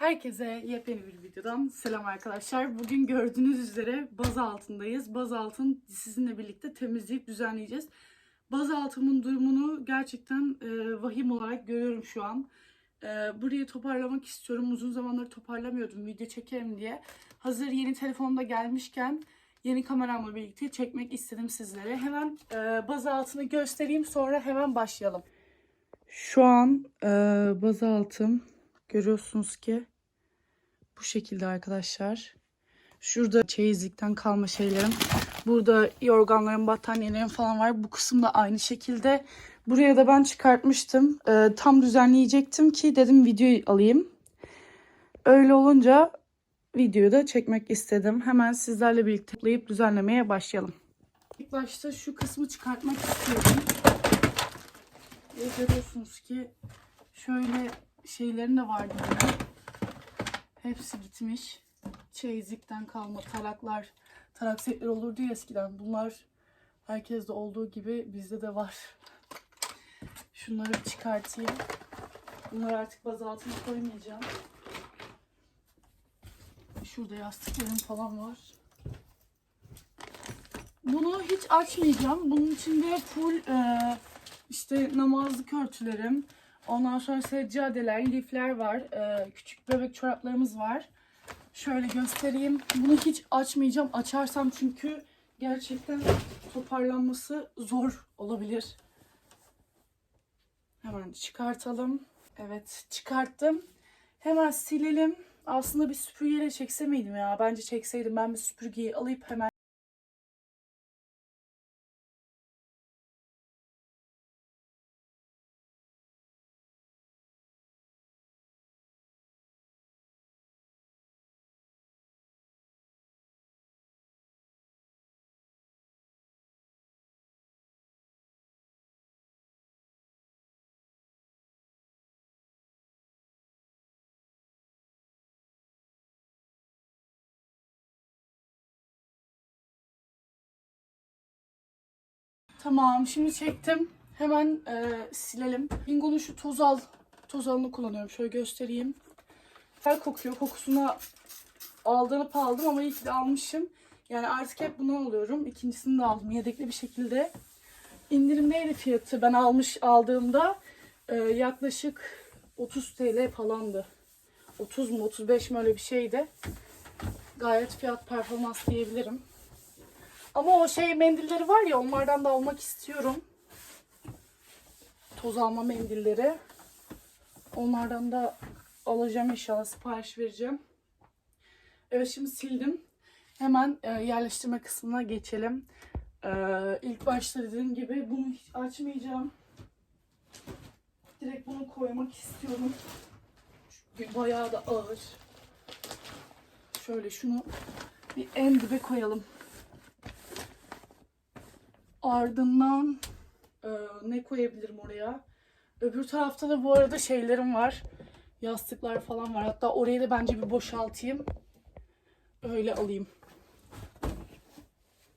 Herkese yepyeni bir videodan selam arkadaşlar. Bugün gördüğünüz üzere baz altındayız. Baz altın sizinle birlikte temizleyip düzenleyeceğiz. Baz altımın durumunu gerçekten e, vahim olarak görüyorum şu an. E, burayı toparlamak istiyorum. Uzun zamandır toparlamıyordum video çekerim diye. Hazır yeni telefonda gelmişken yeni kameramla birlikte çekmek istedim sizlere. Hemen e, baz altını göstereyim sonra hemen başlayalım. Şu an e, baz altım görüyorsunuz ki bu şekilde arkadaşlar. Şurada çeyizlikten kalma şeylerim. Burada yorganlarım, battaniyelerim falan var. Bu kısım da aynı şekilde. Buraya da ben çıkartmıştım. E, tam düzenleyecektim ki dedim videoyu alayım. Öyle olunca videoyu da çekmek istedim. Hemen sizlerle birlikte toplayıp düzenlemeye başlayalım. İlk başta şu kısmı çıkartmak istiyorum. Ve görüyorsunuz ki şöyle şeylerin de vardı yine. Hepsi gitmiş. Çeyizlikten kalma taraklar, tarak setleri olurdu ya eskiden. Bunlar herkeste olduğu gibi bizde de var. Şunları çıkartayım. Bunları artık baz altına koymayacağım. Şurada yastıklarım falan var. Bunu hiç açmayacağım. Bunun içinde full e, işte namazlık örtülerim. Ondan sonra seccadeler, lifler var. E, küçük bebek çoraplarımız var. Şöyle göstereyim. Bunu hiç açmayacağım. Açarsam çünkü gerçekten toparlanması zor olabilir. Hemen çıkartalım. Evet çıkarttım. Hemen silelim. Aslında bir süpürgeyle çekse miydim ya? Bence çekseydim. Ben bir süpürgeyi alıp hemen Tamam şimdi çektim. Hemen e, silelim. Bingo'nun şu toz al, toz alını kullanıyorum. Şöyle göstereyim. Güzel kokuyor. Kokusuna aldığını aldım ama iyi ki de almışım. Yani artık hep bunu alıyorum. İkincisini de aldım yedekli bir şekilde. İndirimdeydi fiyatı. Ben almış aldığımda e, yaklaşık 30 TL falandı. 30 mu 35 mi öyle bir şeydi. Gayet fiyat performans diyebilirim. Ama o şey mendilleri var ya onlardan da almak istiyorum. Toz alma mendilleri. Onlardan da alacağım inşallah sipariş vereceğim. Evet şimdi sildim. Hemen e, yerleştirme kısmına geçelim. E, ilk başta dediğim gibi bunu hiç açmayacağım. Direkt bunu koymak istiyorum. Çünkü bayağı da ağır. Şöyle şunu bir en dibe koyalım. Ardından e, ne koyabilirim oraya? Öbür tarafta da bu arada şeylerim var. Yastıklar falan var. Hatta orayı da bence bir boşaltayım. Öyle alayım.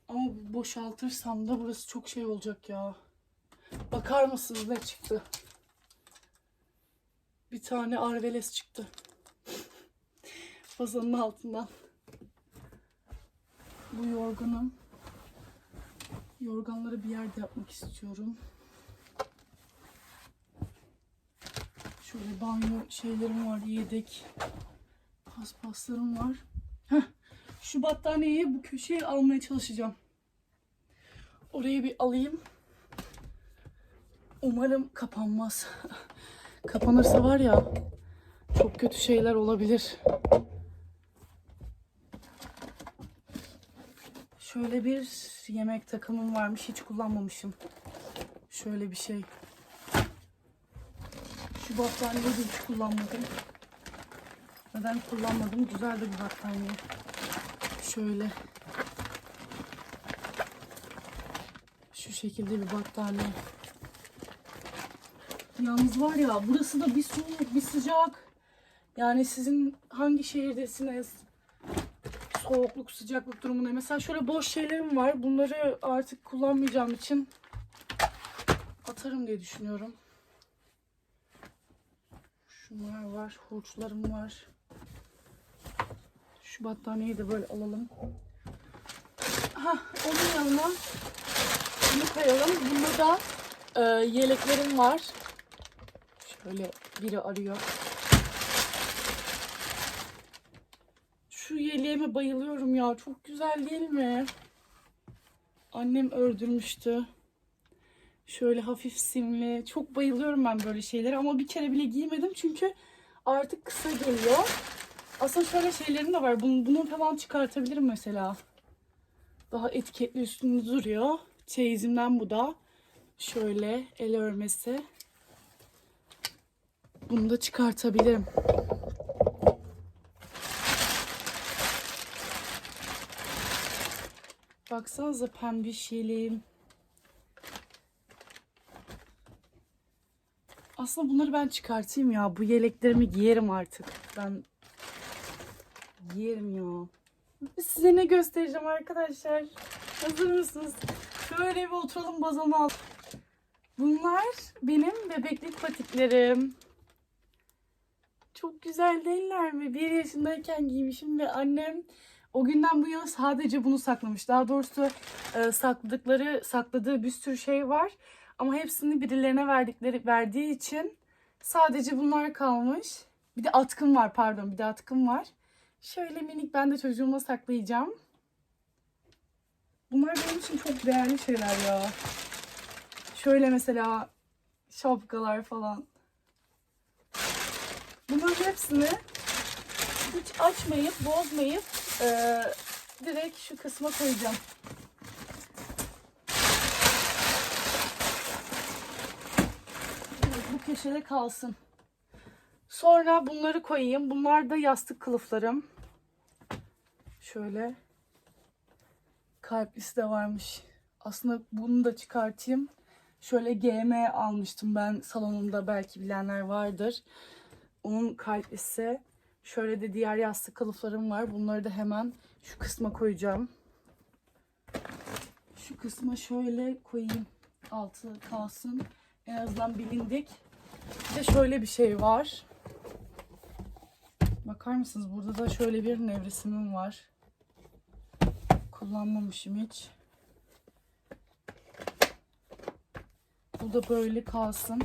Ama boşaltırsam da burası çok şey olacak ya. Bakar mısınız ne çıktı? Bir tane arveles çıktı. Fazanın altından. Bu yorganım. Yorganları bir yerde yapmak istiyorum. Şöyle banyo şeylerim var, yedek paspaslarım var. Heh, şu battaniyeyi bu köşeye almaya çalışacağım. Orayı bir alayım. Umarım kapanmaz. Kapanırsa var ya çok kötü şeyler olabilir. Şöyle bir yemek takımım varmış. Hiç kullanmamışım. Şöyle bir şey. Şu battaniyeyi hiç kullanmadım. Neden kullanmadım? Güzel de bir battaniye. Şöyle. Şu şekilde bir battaniye. Yalnız var ya burası da bir soğuk bir sıcak. Yani sizin hangi şehirdesiniz? Soğukluk, sıcaklık durumuna. Mesela şöyle boş şeylerim var. Bunları artık kullanmayacağım için atarım diye düşünüyorum. Şunlar var, hurçlarım var. Şu battaniyeyi de böyle alalım. Ha, onun yanına bunu koyalım. Bunda da e, yeleklerim var. Şöyle biri arıyor. Yeleğime bayılıyorum ya. Çok güzel değil mi? Annem ördürmüştü. Şöyle hafif simli. Çok bayılıyorum ben böyle şeylere ama bir kere bile giymedim çünkü artık kısa geliyor. Aslında şöyle şeylerim de var. Bunu, bunu falan çıkartabilirim mesela. Daha etiketli üstünde duruyor. Çeyizimden bu da. Şöyle el örmesi. Bunu da çıkartabilirim. Baksanıza pembiş yeleğim. Aslında bunları ben çıkartayım ya. Bu yeleklerimi giyerim artık. Ben giyerim ya. Size ne göstereceğim arkadaşlar? Hazır mısınız? Şöyle bir oturalım bazanı al. Bunlar benim bebeklik patiklerim. Çok güzel değiller mi? Bir yaşındayken giymişim ve annem o günden bu yana sadece bunu saklamış. Daha doğrusu e, sakladıkları, sakladığı bir sürü şey var. Ama hepsini birilerine verdikleri verdiği için sadece bunlar kalmış. Bir de atkım var pardon bir de atkım var. Şöyle minik ben de çocuğuma saklayacağım. Bunlar benim için çok değerli şeyler ya. Şöyle mesela şapkalar falan. Bunların hepsini hiç açmayıp bozmayıp eee, direkt şu kısma koyacağım. Bu köşede kalsın. Sonra bunları koyayım. Bunlar da yastık kılıflarım. Şöyle kalplisi de varmış. Aslında bunu da çıkartayım. Şöyle GM almıştım ben salonumda belki bilenler vardır. Onun kalplisi. Şöyle de diğer yastık kılıflarım var. Bunları da hemen şu kısma koyacağım. Şu kısma şöyle koyayım. Altı kalsın. En azından bilindik. Bir de şöyle bir şey var. Bakar mısınız? Burada da şöyle bir nevresimim var. Kullanmamışım hiç. Bu da böyle kalsın.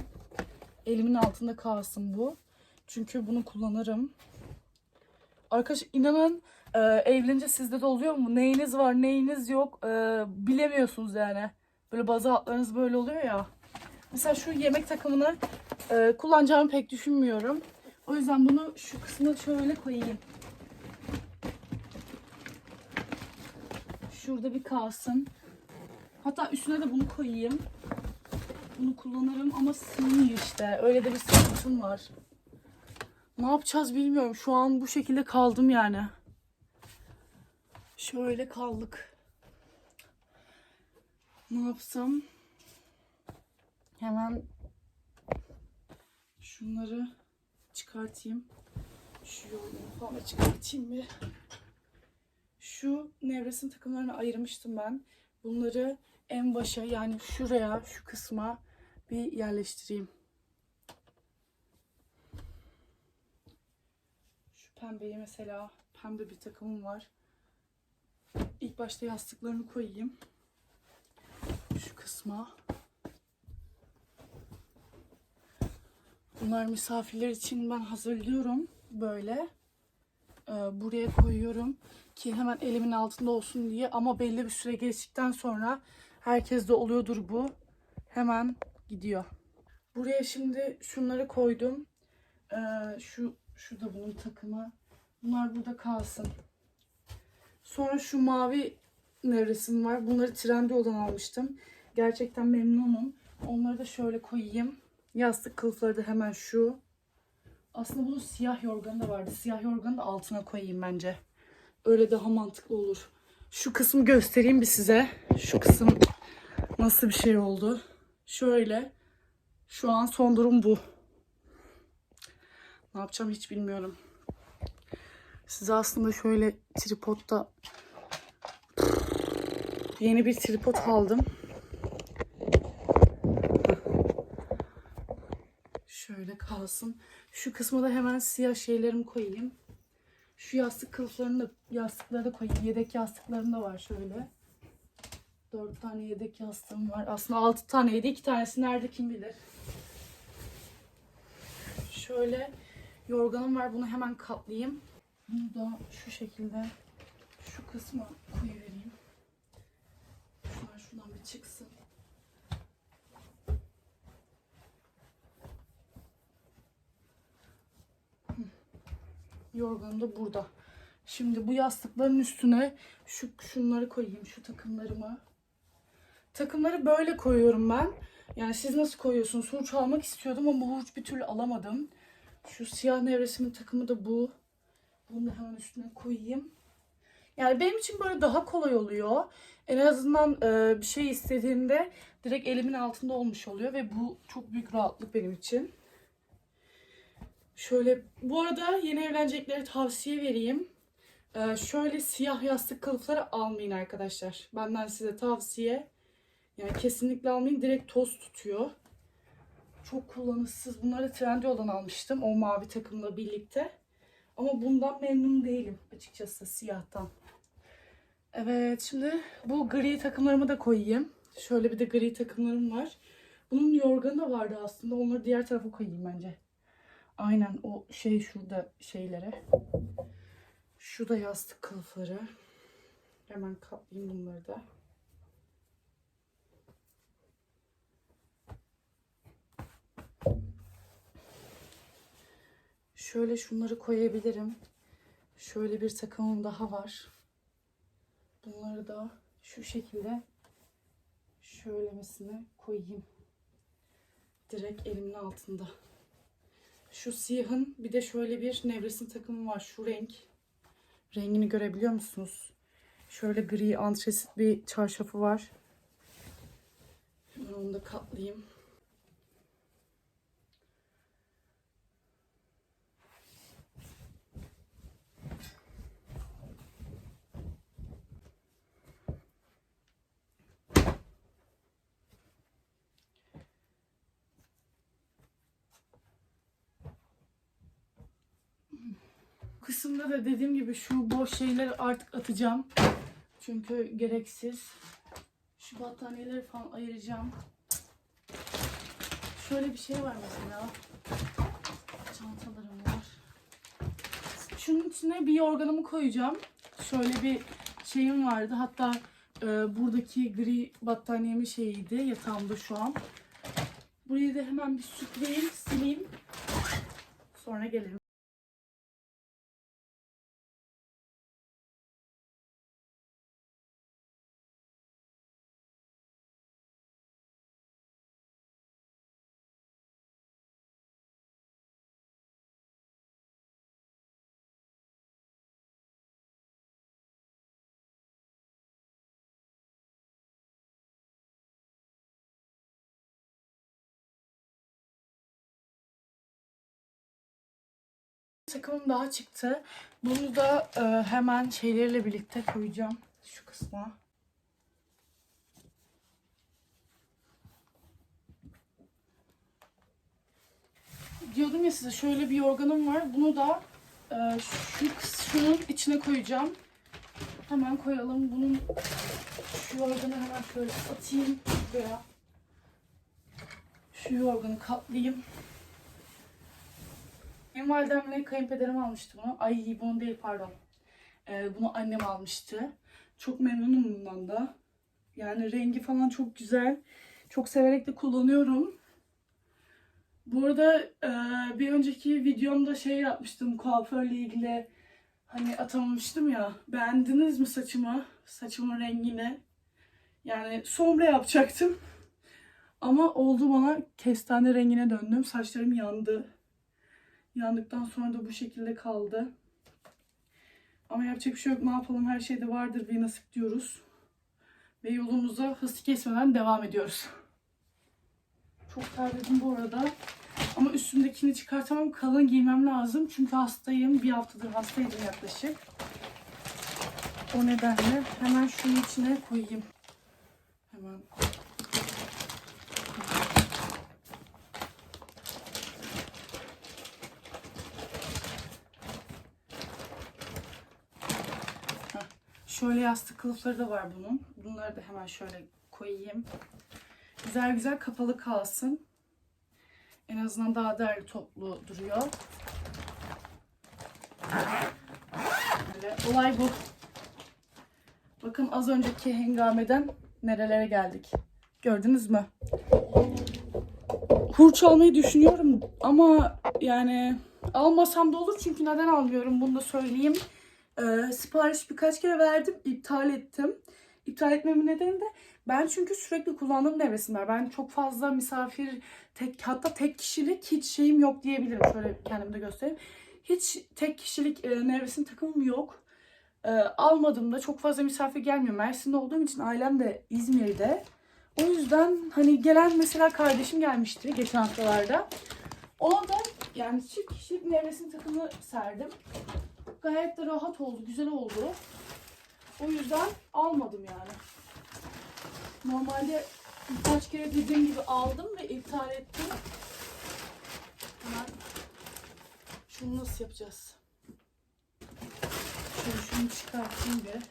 Elimin altında kalsın bu. Çünkü bunu kullanırım. Arkadaş inanın e, evlenince sizde de oluyor mu? Neyiniz var neyiniz yok e, bilemiyorsunuz yani. Böyle bazı hatlarınız böyle oluyor ya. Mesela şu yemek takımını e, kullanacağımı pek düşünmüyorum. O yüzden bunu şu kısmına şöyle koyayım. Şurada bir kalsın. Hatta üstüne de bunu koyayım. Bunu kullanırım ama sığmıyor işte. Öyle de bir sıkıntım var. Ne yapacağız bilmiyorum. Şu an bu şekilde kaldım yani. Şöyle kaldık. Ne yapsam? Hemen şunları çıkartayım. Şu yolunu falan çıkartayım bir. Şu nevresim takımlarını ayırmıştım ben. Bunları en başa yani şuraya, şu kısma bir yerleştireyim. Pembeyi mesela pembe bir takımım var. İlk başta yastıklarını koyayım. Şu kısma. Bunlar misafirler için ben hazırlıyorum böyle. Ee, buraya koyuyorum ki hemen elimin altında olsun diye ama belli bir süre geçtikten sonra herkes de oluyordur bu. Hemen gidiyor. Buraya şimdi şunları koydum. Ee, şu şu da bunun takımı. Bunlar burada kalsın. Sonra şu mavi nevresim var. Bunları Trendyol'dan almıştım. Gerçekten memnunum. Onları da şöyle koyayım. Yastık kılıfları da hemen şu. Aslında bunun siyah yorganı da vardı. Siyah yorganı da altına koyayım bence. Öyle daha mantıklı olur. Şu kısmı göstereyim bir size. Şu kısım nasıl bir şey oldu. Şöyle. Şu an son durum bu. Ne yapacağım hiç bilmiyorum. Size aslında şöyle tripodda yeni bir tripod aldım. Şöyle kalsın. Şu kısma da hemen siyah şeylerimi koyayım. Şu yastık kılıflarını da yastıkları da koyayım. Yedek yastıklarım da var şöyle. Dört tane yedek yastığım var. Aslında altı taneydi. iki tanesi nerede kim bilir. Şöyle yorganım var. Bunu hemen katlayayım. Bunu da şu şekilde şu kısma koyuvereyim. Şunlar şuradan bir çıksın. Yorganım da burada. Şimdi bu yastıkların üstüne şu şunları koyayım, şu takımlarımı. Takımları böyle koyuyorum ben. Yani siz nasıl koyuyorsunuz? Hurç almak istiyordum ama hurç bir türlü alamadım. Şu siyah nevresimin takımı da bu. Bunu da hemen üstüne koyayım. Yani benim için böyle daha kolay oluyor. En azından e, bir şey istediğimde direkt elimin altında olmuş oluyor ve bu çok büyük rahatlık benim için. Şöyle bu arada yeni evleneceklere tavsiye vereyim. E, şöyle siyah yastık kılıfları almayın arkadaşlar. Benden size tavsiye. Yani kesinlikle almayın. Direkt toz tutuyor. Çok kullanışsız. Bunları Trendyol'dan almıştım. O mavi takımla birlikte. Ama bundan memnun değilim açıkçası siyahtan. Evet şimdi bu gri takımlarımı da koyayım. Şöyle bir de gri takımlarım var. Bunun yorganı da vardı aslında. Onları diğer tarafa koyayım bence. Aynen o şey şurada şeylere. Şu da yastık kılıfları. Hemen katlayayım bunları da. Şöyle şunları koyabilirim. Şöyle bir takımım daha var. Bunları da şu şekilde şöylemesine koyayım. Direkt elimin altında. Şu siyahın bir de şöyle bir nevresim takımı var. Şu renk. Rengini görebiliyor musunuz? Şöyle gri antresit bir çarşafı var. Hemen onu da katlayayım. Kısımda da dediğim gibi şu boş şeyleri artık atacağım. Çünkü gereksiz. Şu battaniyeleri falan ayıracağım. Şöyle bir şey var mesela. Çantalarım var. Şunun içine bir yorganımı koyacağım. Şöyle bir şeyim vardı. Hatta e, buradaki gri battaniyemin şeyiydi. Yatağımda şu an. Burayı da hemen bir süpüreyim, sileyim. Sonra gelirim. Takımım daha çıktı. Bunu da e, hemen şeylerle birlikte koyacağım şu kısma. Diyordum ya size şöyle bir yorganım var. Bunu da e, şu şunun içine koyacağım. Hemen koyalım. Bunun şu yorganı hemen şöyle atayım buraya. Şu yorganı katlayayım. Benim validemle kayınpederim almıştı bunu. Ay bunu değil pardon. Ee, bunu annem almıştı. Çok memnunum bundan da. Yani rengi falan çok güzel. Çok severek de kullanıyorum. Bu arada e, bir önceki videomda şey yapmıştım kuaförle ilgili. Hani atamamıştım ya. Beğendiniz mi saçımı? Saçımın rengini. Yani sombre yapacaktım. Ama oldu bana kestane rengine döndüm. Saçlarım yandı. Yandıktan sonra da bu şekilde kaldı. Ama yapacak bir şey yok. Ne yapalım? Her şeyde vardır bir nasip diyoruz. Ve yolumuza hız kesmeden devam ediyoruz. Çok terledim bu arada. Ama üstümdekini çıkartamam. Kalın giymem lazım. Çünkü hastayım. Bir haftadır hastaydım yaklaşık. O nedenle hemen şunun içine koyayım. Hemen Şöyle yastık kılıfları da var bunun. Bunları da hemen şöyle koyayım. Güzel güzel kapalı kalsın. En azından daha derli toplu duruyor. Böyle olay bu. Bakın az önceki hengameden nerelere geldik. Gördünüz mü? Hurç almayı düşünüyorum ama yani almasam da olur çünkü neden almıyorum bunu da söyleyeyim. Ee, sipariş birkaç kere verdim, iptal ettim. İptal etmemin nedeni de ben çünkü sürekli kullandığım nevresim var. Ben çok fazla misafir, tek hatta tek kişilik hiç şeyim yok diyebilirim. Şöyle kendimi de göstereyim. Hiç tek kişilik e, nevresim takımım yok. E, almadım da çok fazla misafir gelmiyor. Mersin'de olduğum için ailem de İzmir'de. O yüzden hani gelen mesela kardeşim gelmişti geçen haftalarda. Ona da yani çift kişilik nevresim takımı serdim. Gayet de rahat oldu, güzel oldu. O yüzden almadım yani. Normalde birkaç kere dediğim gibi aldım ve iptal ettim. Hemen şunu nasıl yapacağız? Şöyle şunu çıkartayım bir.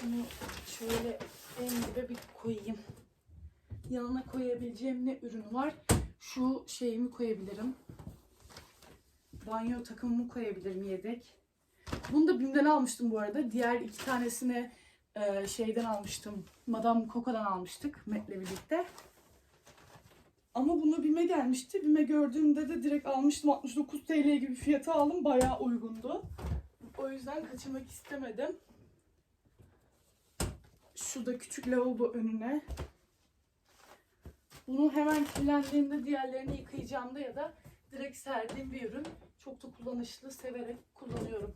Şunu şöyle en dibe bir koyayım. Yanına koyabileceğim ne ürün var? Şu şeyimi koyabilirim. Banyo takımımı koyabilirim yedek. Bunu da BİM'den almıştım bu arada. Diğer iki tanesini e, şeyden almıştım. Madame Coca'dan almıştık Met'le birlikte. Ama bunu BİM'e gelmişti. BİM'e gördüğümde de direkt almıştım. 69 TL gibi fiyatı aldım. Bayağı uygundu. O yüzden kaçırmak istemedim. Şu da küçük lavabo önüne. Bunu hemen kirlendiğinde diğerlerini yıkayacağımda ya da direkt serdiğim bir ürün. Çok da kullanışlı, severek kullanıyorum.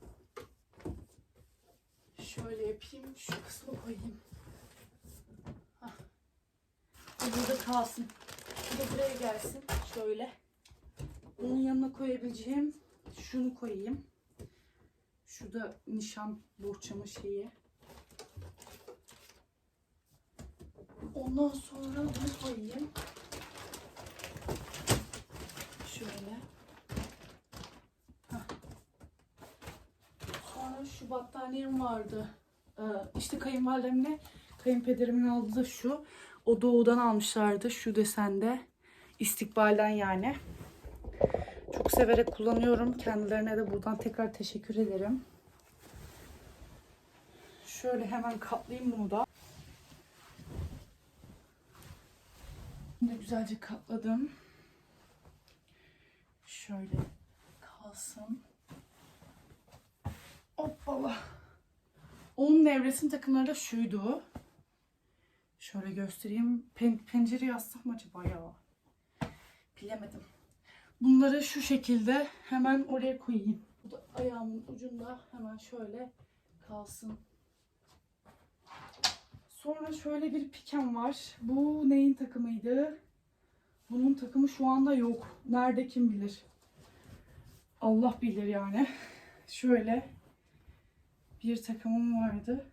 Şöyle yapayım, şu kısmı koyayım. Hah. Bu burada kalsın. Bu da buraya gelsin. Şöyle. Bunun yanına koyabileceğim şunu koyayım. Şurada nişan bohçamı şeyi. Ondan sonra bunu koyayım. Şöyle. Hah. Sonra şu battaniyem vardı. Ee, işte kayınvalidemle kayınpederimin aldığı şu. O doğudan almışlardı şu desende. İstikbalden yani. Çok severek kullanıyorum. Kendilerine de buradan tekrar teşekkür ederim. Şöyle hemen katlayayım bunu da. Bunu güzelce katladım. Şöyle kalsın. Hoppala. Onun nevresim takımları da şuydu. Şöyle göstereyim. Pen pencereyi yazsam mı acaba ya? Bilemedim. Bunları şu şekilde hemen oraya koyayım. Bu da ayağımın ucunda hemen şöyle kalsın. Sonra şöyle bir pikem var. Bu neyin takımıydı? Bunun takımı şu anda yok. Nerede kim bilir. Allah bilir yani. Şöyle bir takımım vardı.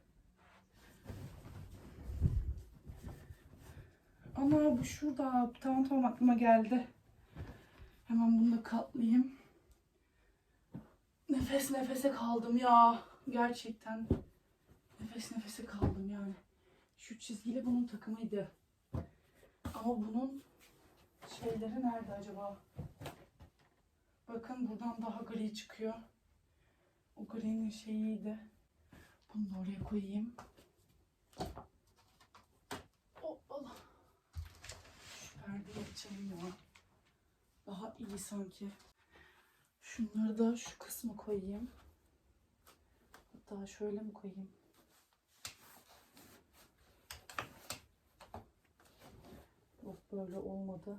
Ana bu şurada. Tamam tamam aklıma geldi. Hemen bunu da katlayayım. Nefes nefese kaldım ya. Gerçekten. Nefes nefese kaldım yani. Şu çizgili bunun takımıydı. Ama bunun şeyleri nerede acaba? Bakın buradan daha gri çıkıyor. O gri'nin şeyiydi. Bunu da oraya koyayım. Hoppala. Şu perdeyi açayım ya. Daha iyi sanki. Şunları da şu kısmı koyayım. Hatta şöyle mi koyayım? Yok böyle olmadı.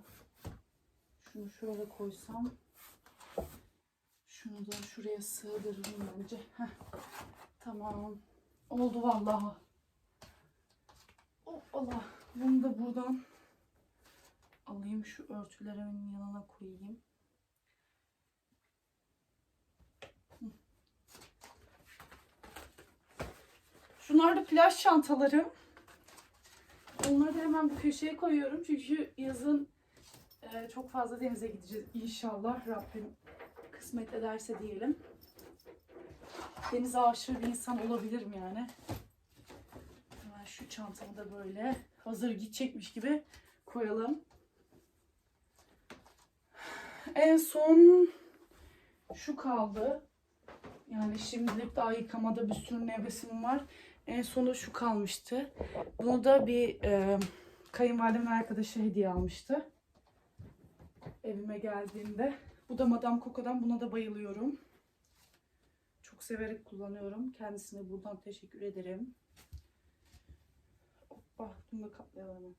Şunu şöyle koysam. Şunu da şuraya sığdırırım bence. Heh. Tamam. Oldu vallahi. Hoppala. Bunu da buradan alayım şu örtülerimin yanına koyayım. Şunlar da plaj çantalarım. Onları da hemen bu köşeye koyuyorum. Çünkü yazın e, çok fazla denize gideceğiz inşallah. Rabbim kısmet ederse diyelim. Denize aşırı bir insan olabilirim yani. Hemen şu çantamı da böyle hazır gidecekmiş gibi koyalım. En son şu kaldı. Yani şimdilik daha yıkamada bir sürü nevresim var. En sonu şu kalmıştı. Bunu da bir e, kayınvalidemin arkadaşı hediye almıştı. Evime geldiğinde. Bu da Madame Coco'dan. Buna da bayılıyorum. Severek kullanıyorum. Kendisine buradan teşekkür ederim. Hoppa. Bunu katlayalım.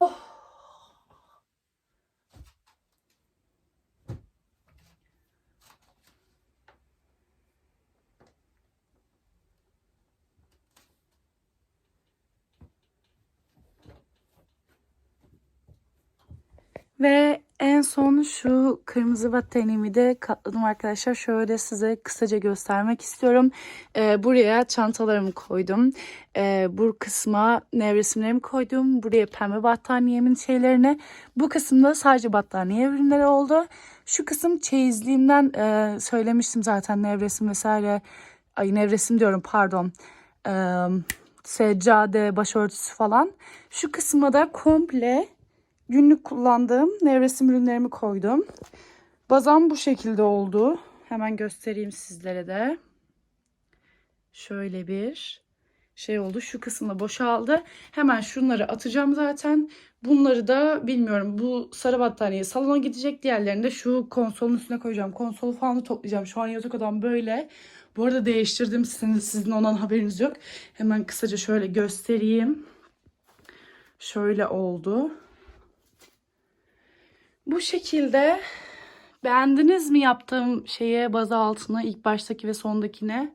Oh. Ve en son şu kırmızı battaniyemi de katladım arkadaşlar. Şöyle size kısaca göstermek istiyorum. Ee, buraya çantalarımı koydum. Ee, bu kısma nevresimlerimi koydum. Buraya pembe battaniyemin şeylerini. Bu kısımda sadece battaniye ürünleri oldu. Şu kısım çeyizliğimden e, söylemiştim zaten nevresim vesaire. Ay nevresim diyorum pardon. Ee, seccade, başörtüsü falan. Şu kısma da komple günlük kullandığım nevresim ürünlerimi koydum. Bazam bu şekilde oldu. Hemen göstereyim sizlere de. Şöyle bir şey oldu. Şu kısımda boşaldı. Hemen şunları atacağım zaten. Bunları da bilmiyorum. Bu sarı battaniye salona gidecek. Diğerlerini de şu konsolun üstüne koyacağım. Konsolu falan da toplayacağım. Şu an yatak odam böyle. Bu arada değiştirdim. Sizin, sizin ondan haberiniz yok. Hemen kısaca şöyle göstereyim. Şöyle oldu. Bu şekilde beğendiniz mi yaptığım şeye baz altına ilk baştaki ve sondakine?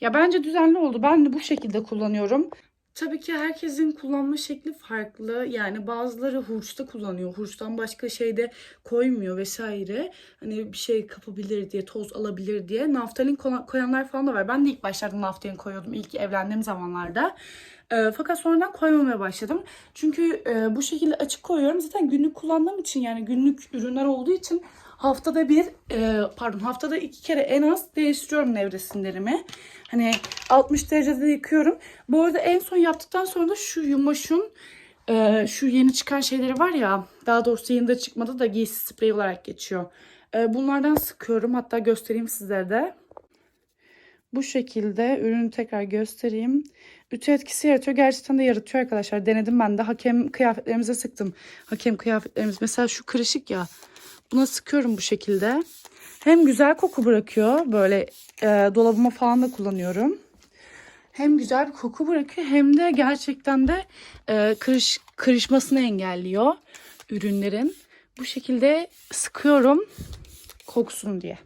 Ya bence düzenli oldu. Ben de bu şekilde kullanıyorum. Tabii ki herkesin kullanma şekli farklı. Yani bazıları hurçta kullanıyor. Hurçtan başka şeyde koymuyor vesaire. Hani bir şey kapabilir diye, toz alabilir diye. Naftalin koyanlar falan da var. Ben de ilk başlarda naftalin koyuyordum ilk evlendiğim zamanlarda. E, fakat sonradan koymamaya başladım. Çünkü e, bu şekilde açık koyuyorum. Zaten günlük kullandığım için yani günlük ürünler olduğu için haftada bir e, pardon haftada iki kere en az değiştiriyorum nevresimlerimi. Hani 60 derecede yıkıyorum. Bu arada en son yaptıktan sonra da şu Yumaş'ın e, şu yeni çıkan şeyleri var ya daha doğrusu yeni de çıkmadı da giysi spreyi olarak geçiyor. E, bunlardan sıkıyorum. Hatta göstereyim sizlere de. Bu şekilde ürünü tekrar göstereyim. Ütü etkisi yaratıyor. Gerçekten de yaratıyor arkadaşlar. Denedim ben de. Hakem kıyafetlerimize sıktım. Hakem kıyafetlerimiz. Mesela şu kırışık ya. Buna sıkıyorum bu şekilde. Hem güzel koku bırakıyor. Böyle e, dolabıma falan da kullanıyorum. Hem güzel bir koku bırakıyor hem de gerçekten de e, kırış, kırışmasını engelliyor ürünlerin. Bu şekilde sıkıyorum koksun diye.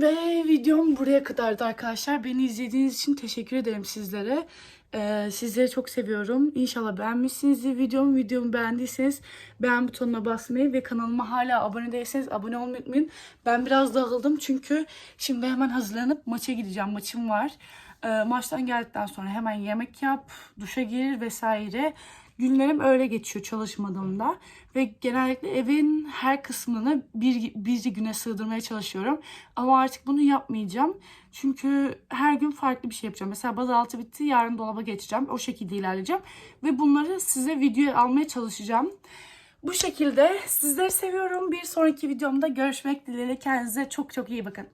Ve videom buraya kadardı arkadaşlar. Beni izlediğiniz için teşekkür ederim sizlere. Ee, sizleri çok seviyorum. İnşallah beğenmişsinizdir videomu. Videomu beğendiyseniz beğen butonuna basmayı ve kanalıma hala abone değilseniz abone olmayı unutmayın. Ben biraz dağıldım çünkü şimdi hemen hazırlanıp maça gideceğim. Maçım var. Ee, maçtan geldikten sonra hemen yemek yap, duşa gir vesaire. Günlerim öyle geçiyor çalışmadığımda ve genellikle evin her kısmını bir, bir güne sığdırmaya çalışıyorum. Ama artık bunu yapmayacağım. Çünkü her gün farklı bir şey yapacağım. Mesela bazaltı bitti, yarın dolaba geçeceğim. O şekilde ilerleyeceğim. Ve bunları size videoya almaya çalışacağım. Bu şekilde sizleri seviyorum. Bir sonraki videomda görüşmek dileğiyle. Kendinize çok çok iyi bakın.